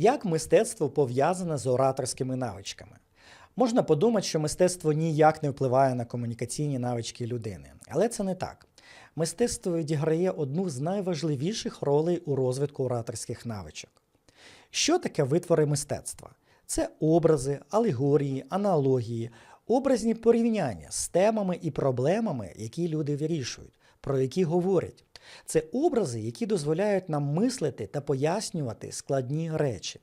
Як мистецтво пов'язане з ораторськими навичками? Можна подумати, що мистецтво ніяк не впливає на комунікаційні навички людини, але це не так. Мистецтво відіграє одну з найважливіших ролей у розвитку ораторських навичок. Що таке витвори мистецтва? Це образи, алегорії, аналогії, образні порівняння з темами і проблемами, які люди вирішують, про які говорять. Це образи, які дозволяють нам мислити та пояснювати складні речі.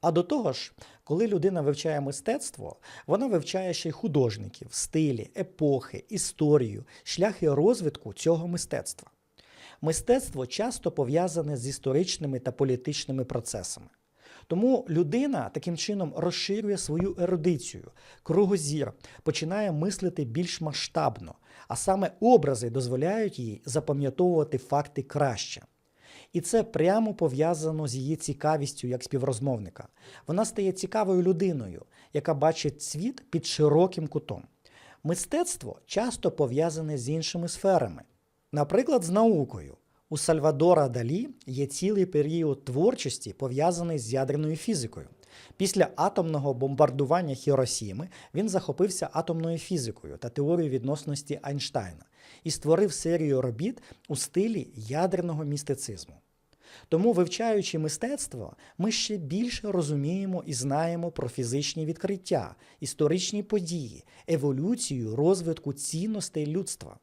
А до того ж, коли людина вивчає мистецтво, вона вивчає ще й художників, стилі, епохи, історію, шляхи розвитку цього мистецтва. Мистецтво часто пов'язане з історичними та політичними процесами. Тому людина таким чином розширює свою ерудицію, кругозір, починає мислити більш масштабно, а саме образи дозволяють їй запам'ятовувати факти краще. І це прямо пов'язано з її цікавістю як співрозмовника. Вона стає цікавою людиною, яка бачить світ під широким кутом. Мистецтво часто пов'язане з іншими сферами, наприклад, з наукою. У Сальвадора Далі є цілий період творчості, пов'язаний з ядерною фізикою. Після атомного бомбардування Хіросіми він захопився атомною фізикою та теорією відносності Айнштайна і створив серію робіт у стилі ядерного містицизму. Тому, вивчаючи мистецтво, ми ще більше розуміємо і знаємо про фізичні відкриття, історичні події, еволюцію розвитку цінностей людства.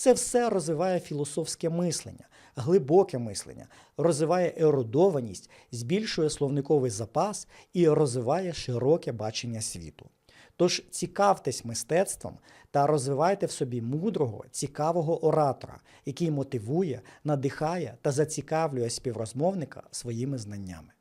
Це все розвиває філософське мислення, глибоке мислення, розвиває ерудованість, збільшує словниковий запас і розвиває широке бачення світу. Тож цікавтесь мистецтвом та розвивайте в собі мудрого, цікавого оратора, який мотивує, надихає та зацікавлює співрозмовника своїми знаннями.